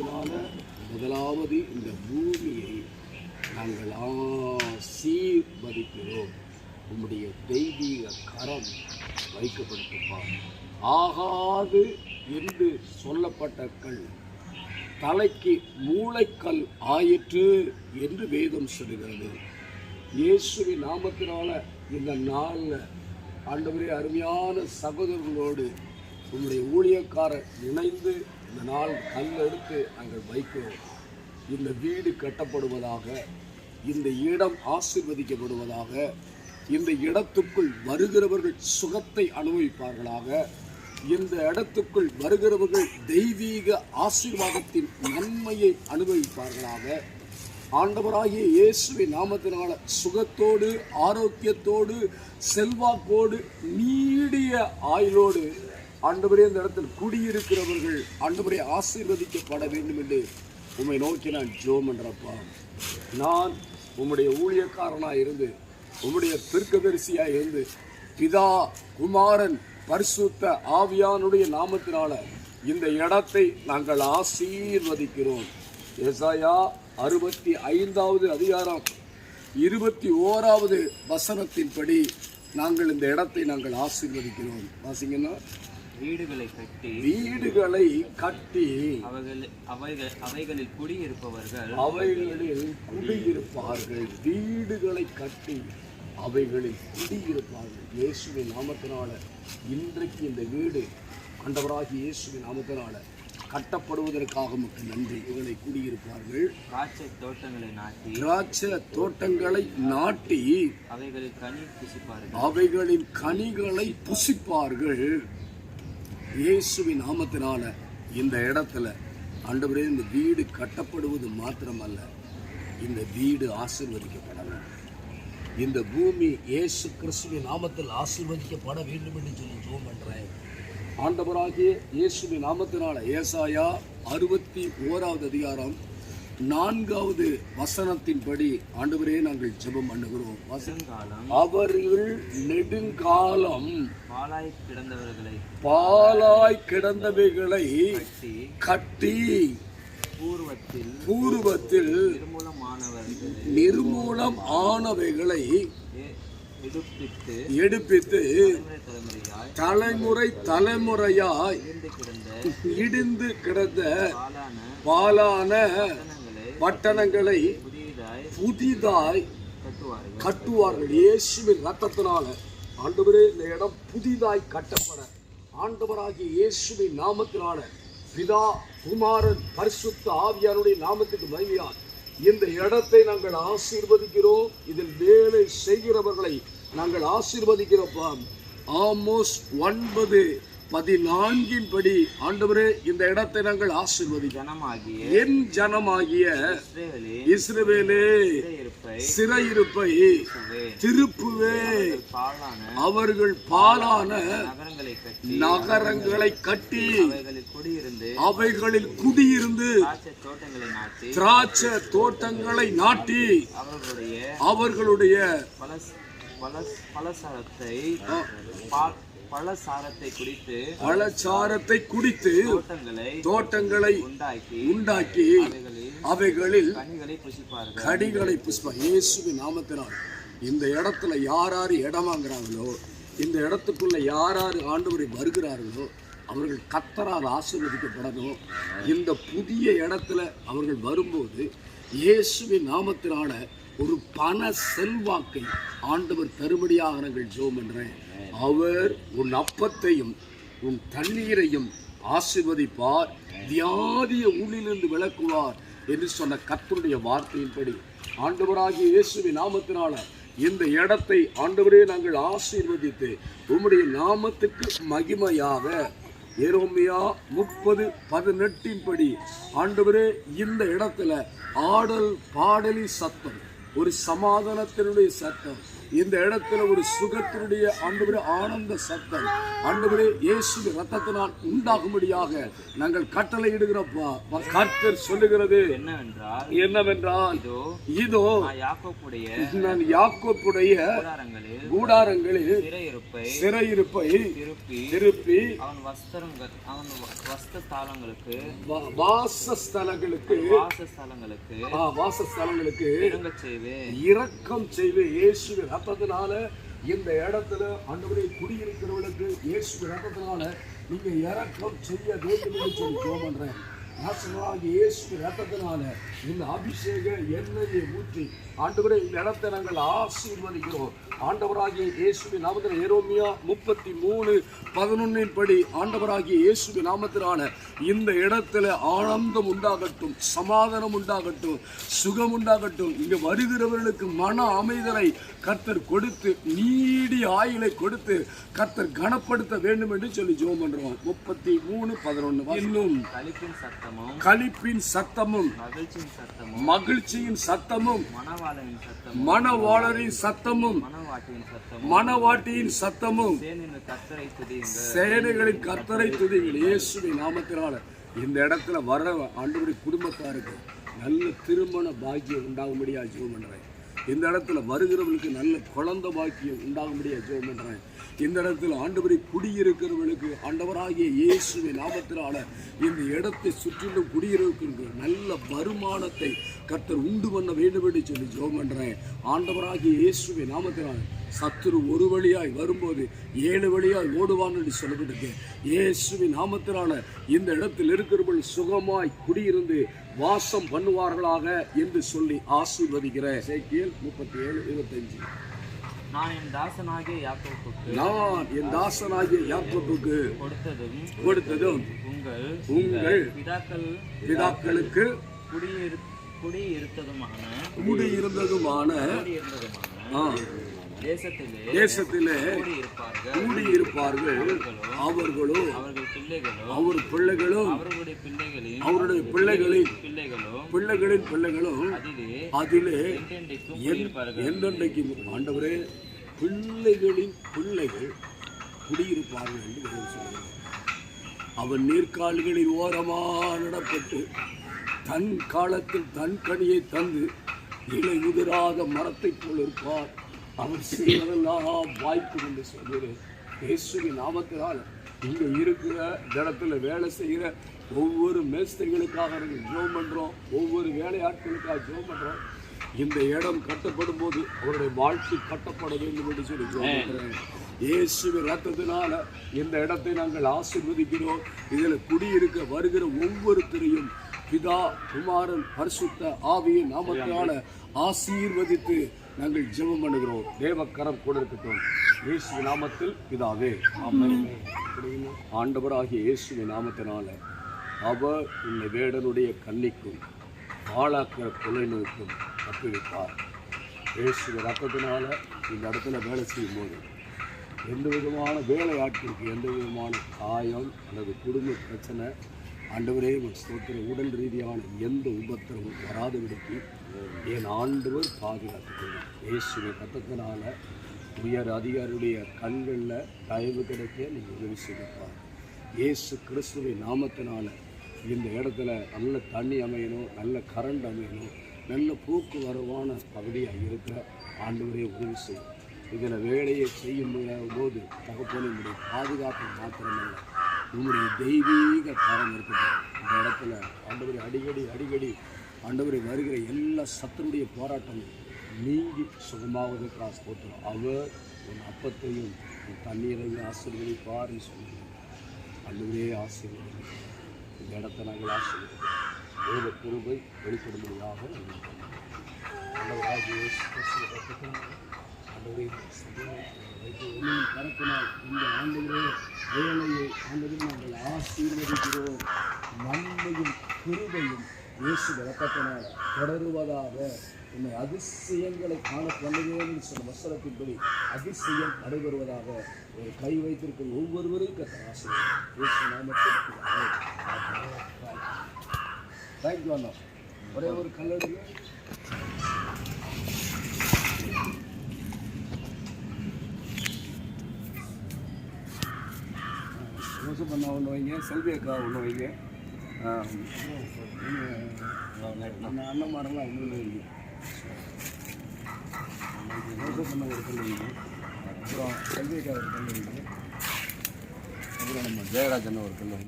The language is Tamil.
முதலாவது இந்த பூமியை நாங்கள் ஆசீர்வதிக்கிறோம். உம்முடைய தெய்வீக கரம் வைக்கப்பட்டிருப்பா ஆகாது என்று சொல்லப்பட்ட கல் தலைக்கு மூளைக்கல் ஆயிற்று என்று வேதம் சொல்கிறது இயேசுவி நாமத்தினால இந்த நாளில் ஆண்டவரே அருமையான சகோதரர்களோடு உங்களுடைய ஊழியக்காரர் இணைந்து இந்த நாள் கல் எடுத்து நாங்கள் வைக்கிறோம். இந்த வீடு கட்டப்படுவதாக இந்த இடம் ஆசிர்வதிக்கப்படுவதாக இந்த இடத்துக்குள் வருகிறவர்கள் சுகத்தை அனுபவிப்பார்களாக இந்த இடத்துக்குள் வருகிறவர்கள் தெய்வீக ஆசீர்வாதத்தின் நன்மையை அனுபவிப்பார்களாக. ஆண்டவராகிய இயேசுவின் நாமத்தினால சுகத்தோடு ஆரோக்கியத்தோடு செல்வாக்கோடு நீடிய ஆயுளோடு ஆண்டவரே இந்த இடத்தில் குடியிருக்கிறவர்கள் ஆண்டவரே ஆசீர்வதிக்கப்பட வேண்டும் என்று உம்மை நோக்கி நான் ஜோம் என்றப்பா. நான் உம்முடைய ஊழியக்காரனாக இருந்து உம்முடைய திருக்கதரிசியாக இருந்து பிதா குமாரன் பரிசுத்த ஆவியானுடைய நாமத்தினால இந்த இடத்தை நாங்கள் ஆசீர்வதிக்கிறோம். எசாயா அறுபத்தி ஐந்தாவது அதிகாரம் இருபத்தி ஓராவது வசனத்தின்படி நாங்கள் இந்த இடத்தை நாங்கள் ஆசீர்வதிக்கிறோம். வாசிங்கன்னா வீடுகளை கட்டி வீடுகளை கட்டி அவைகள் அவைகள் அவைகளில் குடியிருப்பவர்கள் அவைகளில் குடியிருப்பார்கள். வீடுகளை கட்டி அவைகளில் குடியிருப்பார்கள். இயேசுவின் நாமத்தினால இன்றைக்கு இந்த வீடு ஆண்டவராகி இயேசுவின் நாமத்தினால கட்டப்படுவதற்காக மட்டும் நன்றி. இவர்களை குடியிருப்பார்கள். திராட்சை தோட்டங்களை நாட்டி திராட்சை தோட்டங்களை நாட்டி அவைகளில் கனி புசிப்பார்கள். அவைகளின் கனிகளை புசிப்பார்கள். இயேசுவின் நாமத்தினால இந்த இடத்துல ஆண்டவரே இந்த வீடு கட்டப்படுவது மாத்திரமல்ல இந்த வீடு ஆசிர்வதிக்கப்பட வேண்டும் இந்த பூமி இயேசு கிறிஸ்துவின் நாமத்தில் ஆசிர்வதிக்கப்பட வேண்டும் என்று சொல்லி ஜோம் பண்ணுறேன் ஆண்டவராகிய இயேசுவின் நாமத்தினால ஏசாயா அறுபத்தி ஓராவது அதிகாரம் நான்காவது வசனத்தின்படி ஆண்டவரே நாங்கள் ஜெபம் பண்ணுகிறோம். அவர்கள் நெடுங்காலம் பாலாய் கிடந்தவர்களை பாலாய் கிடந்தவைகளை கட்டி பூர்வத்தில் பூர்வத்தில் நிர்மூலம் ஆனவைகளை எடுப்பித்து தலைமுறை தலைமுறையாய் இடிந்து கிடந்த பாலான பட்டணங்களை புதிதாய் கட்டுவார்கள். கட்டுவார்கள் இயேசுவின் ரத்தத்தினால ஆண்டவரே இந்த இடம் புதிதாய் கட்டப்பட. ஆண்டவராகிய இயேசுவின் நாமத்தினால பிதா குமாரன் பரிசுத்த ஆவியாருடைய நாமத்துக்கு மகிமையால் இந்த இடத்தை நாங்கள் ஆசீர்வதிக்கிறோம். இதில் வேலை செய்கிறவர்களை நாங்கள் ஆசீர்வதிக்கிறோப்பா ஆமோஸ் ஒன்பது. பதினான்கின் படி ஆண்டவரே இந்த இடத்தை நாங்கள் ஆசீர்வதிக்கிறோம். ஜனமாகிய என் ஜனமாகிய இஸ்ரவேலே சிறையிருப்பை திருப்புவே. அவர்கள் பாலான நகரங்களை கட்டி அவைகளில் குடியிருந்து அவைகளில் குடியிருந்து திராட்சை தோட்டங்களை நாட்டி திராட்சை தோட்டங்களை நாட்டி அவர்களுடைய அவர்களுடைய பல பல பலசாரத்தை பா- பலசாரத்தை குடித்து பழச்சாரத்தை குடித்து தோட்டங்களை தோட்டங்களை உண்டாக்கி உண்டாக்கி அவைகளில் கனிகளை புசிப்பார்கள். கடிகளை புஷ்ப இயேசுவின் நாமத்தினால். இந்த இடத்துல யார் யார் இடம் வாங்குறாங்களோ இந்த இடத்துக்குள்ள யார் யார் ஆண்டவரை வருகிறார்களோ அவர்கள் கத்தரால் ஆசீர்வதிக்கப்படணும். இந்த புதிய இடத்துல அவர்கள் வரும்போது இயேசுவின் நாமத்தினால ஒரு பண செல்வாக்கை ஆண்டவர் தருபடியாக நாங்கள் ஜோம் என்றேன் அவர் உன் அப்பத்தையும் உன் தண்ணீரையும் ஆசீர்வதிப்பார். வியாதிய உள்ளிலிருந்து விளக்குவார் என்று சொன்ன கத்தருடைய வார்த்தையின்படி ஆண்டவராகிய இயேசுவின் நாமத்தினால இந்த இடத்தை ஆண்டவரே நாங்கள் ஆசீர்வதித்து உம்முடைய நாமத்துக்கு மகிமையாக. ஏரோமியா முப்பது பதினெட்டின்படி ஆண்டவரே இந்த இடத்துல ஆடல் பாடலி சத்தம் ஒரு சமாதானத்தினுடைய சட்டம். இந்த இடத்துல ஒரு சுகத்தினுடைய ஆண்டவரே ஆனந்த சத்தம். ஆண்டவரே இயேசு ரத்தத்தினால் உண்டாகும்படியாக நாங்கள் கட்டளை இடுகிறப்பா கர்த்தர் சொல்லுகிறது என்னவென்றால் என்னவென்றால் இதோ யாக்கோப்புடைய நான் யாக்கோப்புடைய கூடாரங்களில் சிறையிருப்பை சிறையிருப்பை திருப்பி திருப்பி அவன் வஸ்திரங்கள் அவன் வஸ்திரஸ்தாலங்களுக்கு வாசஸ்தலங்களுக்கு வாசஸ்தலங்களுக்கு வாசஸ்தலங்களுக்கு இறங்கச் செய்வேன். இரக்கம் செய்து இயேசு ரத்தத்தினால இந்த இடத்துல ஆண்டவரை குடியிருக்கிறவர்களுக்கு இயேசு ரத்தத்தினால நீங்கள் இறக்கம் செய்ய வேண்டும் என்று சொல்லி ஜெபம் பண்ணுறேன் நாசமாகி இயேசு ரத்தத்தினால இந்த அபிஷேக எண்ணெயை ஊற்றி ஆண்டவரை இந்த இடத்தை நாங்கள் ஆசீர்வதிக்கிறோம். ஆண்டவராகிய இயேசுவின் நாமத்தில் ஏரோமியா முப்பத்தி மூணு பதினொன்னின் படி ஆண்டவராகிய இயேசுவின் நாமத்தினால இந்த இடத்துல ஆனந்தம் உண்டாகட்டும் சமாதானம் உண்டாகட்டும் சுகம் உண்டாகட்டும். இங்கே வருகிறவர்களுக்கு மன அமைதலை கர்த்தர் கொடுத்து நீடி ஆயுளை கொடுத்து கர்த்தர் கனப்படுத்த வேண்டும் என்று சொல்லி ஜோம் பண்ணுறோம் முப்பத்தி மூணு பதினொன்று இன்னும் களிப்பின் களிப்பின் சத்தமும் மகிழ்ச்சியின் சத்தமும் மகிழ்ச்சியின் சத்தமும் மணவாளனின் சத்தமும் கத்தரை சேனைகளின் கர்த்தரை துதிகள் இயேசுவின் நாமத்தினால இந்த இடத்துல வர ஆண்டவருடைய குடும்பத்தாருக்கு நல்ல திருமண பாக்கியம் உண்டாகும்படியா ஜெபம் பண்றேன் இந்த இடத்துல வருகிறவர்களுக்கு நல்ல குழந்த பாக்கியம் உண்டாகும்படியா ஜெபம் பண்ணுறேன் இந்த இடத்துல ஆண்டவரை குடியிருக்கிறவர்களுக்கு ஆண்டவராகிய இயேசுவின் நாமத்தினால இந்த இடத்தை சுற்றிலும் குடியிருக்கிறவர்களுக்கு நல்ல வருமானத்தை கர்த்தர் உண்டு பண்ண வேண்டும் என்று சொல்லி ஜெபம் பண்ணுறேன் ஆண்டவராகிய இயேசுவின் நாமத்தினால் சத்துரு ஒரு வழியாய் வரும்போது ஏழு வழியாய் ஓடுவான் என்று சொல்லப்பட்டிருக்கு. இயேசுவின் நாமத்தினால இந்த இடத்தில் இருக்கிறவர்கள் சுகமாய் குடியிருந்து வாசம் பண்ணுவார்களாக என்று சொல்லி ஆசீர்வதிக்கிறேன். சேக்கியல் முப்பத்தி ஏழு இருபத்தஞ்சு. நான் என் தாசனாகிய யாக்கோப்புக்கு நான் என் தாசனாகிய யாக்கோப்புக்கு கொடுத்ததும் கொடுத்ததும் உங்கள் உங்கள் பிதாக்கள் பிதாக்களுக்கு குடியிரு குடியிருத்ததுமான கூடியிருந்ததுமான குடியிருந்ததுமான தேசத்திலே குடியிருப்பார்கள். கூடியிருப்பார்கள். அவர்களோ அவர் பிள்ளைகளும் அவருடைய பிள்ளைகளின் பிள்ளைகளோ பிள்ளைகளின் பிள்ளைகளும் அதிலே என்றென்றைக்கு ஆண்டவரே பிள்ளைகளின் பிள்ளைகள் குடியிருப்பார்கள் என்று வேதம் சொல்கிறது. அவன் நீர்க்கால்களில் ஓரமா நடப்பட்டு தன் காலத்தில் தன் கனியை தந்து இலை உதிராத மரத்தைப் போல் இருப்பார். அவர் செய்வதெல்லாம் வாய்ப்பு என்று சொல்கிறேன். இயேசுவின் நாமத்தினால் இங்க இருக்கிற இடத்துல வேலை செய்கிற ஒவ்வொரு மேஸ்திரிகளுக்காக நாங்கள் ஜெபம் பண்றோம். ஒவ்வொரு வேலையாட்களுக்காக ஜெபம் பண்றோம். இந்த இடம் கட்டப்படும் போது அவருடைய வாழ்க்கை கட்டப்பட வேண்டும் என்று சொல்லி இயேசுவின் ரத்தத்தினால இந்த இடத்தை நாங்கள் ஆசீர்வதிக்கிறோம். இதில் குடியிருக்க வருகிற ஒவ்வொருத்தரையும் பிதா குமாரன் பரிசுத்த ஆவியின் நாமத்தினால ஆசீர்வதித்து நாங்கள் ஜெபம் பண்ணுகிறோம். தேவக்கரம் கூட இருக்கட்டும். இயேசு நாமத்தில் ஆமென். ஆண்டவராகிய இயேசுவின் நாமத்தினால அவர் இந்த வேடனுடைய கன்னிக்கும் ஆளாக்கிற கொலை நோய்க்கும் தப்பிவிட்டார் இயேசுவின் ரத்தத்தினால இந்த இடத்துல வேலை செய்யும் போது எந்த விதமான வேலையாட்களுக்கு எந்த விதமான காயம் அல்லது குடும்ப பிரச்சனை ஆண்டவரே உமக்கு ஸ்தோத்திரம். உடல் ரீதியான எந்த உபத்திரமும் வராதபடிக்கு என் ஆண்டவர் பாதுகாத்துக் கொள்ளும் இயேசுவின் உயர் அதிகாரியுடைய கண்களில் தயவு கிடைக்க நீங்கள் உதவி செய்திருப்பார் இயேசு கிறிஸ்துவின் நாமத்தினால இந்த இடத்துல நல்ல தண்ணி அமையணும் நல்ல கரண்ட் அமையணும் நல்ல போக்குவரவான பகுதியாக இருக்கிற ஆண்டவரே உதவி செய்யும். இதில் வேலையை செய்யும் போது தகப்பனுடைய பாதுகாப்பு மாத்திரமல்ல உங்களுடைய தெய்வீக காரம் இருக்கட்டும் இந்த இடத்துல ஆண்டவரை அடிக்கடி அடிக்கடி ஆண்டவரை வருகிற எல்லா சத்தனுடைய போராட்டமும் நீங்கி சுகமாவது கிராஸ் போட்டுரும் அவர் உன் அப்பத்தையும் உன் தண்ணீரையும் ஆசீர்வதிப்பார்னு சொன்னாங்க அல்லவே ஆசீர்வதி இந்த இடத்த நாங்கள் ஆசீர்வதிக்கிறோம். தேவ கிருபை வெளிப்படும்படியாக நாங்கள் ஆண்டவரே, இந்த ஆண்டவரே வேலையை ஆண்டவரே நாங்கள் ஆசீர்வதிக்கிறோம். நன்மையும் கிருபையும் இயேசு விளக்கத்தினால் தொடருவதாக. உன்னை அதிசயங்களை காண பண்ணுவேன் சொன்ன வசனத்தின்படி அதிசயம் நடைபெறுவதாக. ஒரு கை வைத்திருக்கிற ஒவ்வொருவரும் கத்த ஆசை தேங்க்யூ அண்ணா. ஒரே ஒரு கல்லூரி பண்ணா ஒன்று வைங்க செல்வி அக்கா ஒன்று வைங்க. நம்ம அண்ணன் ஒன்று வைங்க ஜோசப் ஒரு கல் அப்புறம் செல்வி ஒரு கல் அப்புறம் நம்ம ஜெயராஜன் ஒரு கல்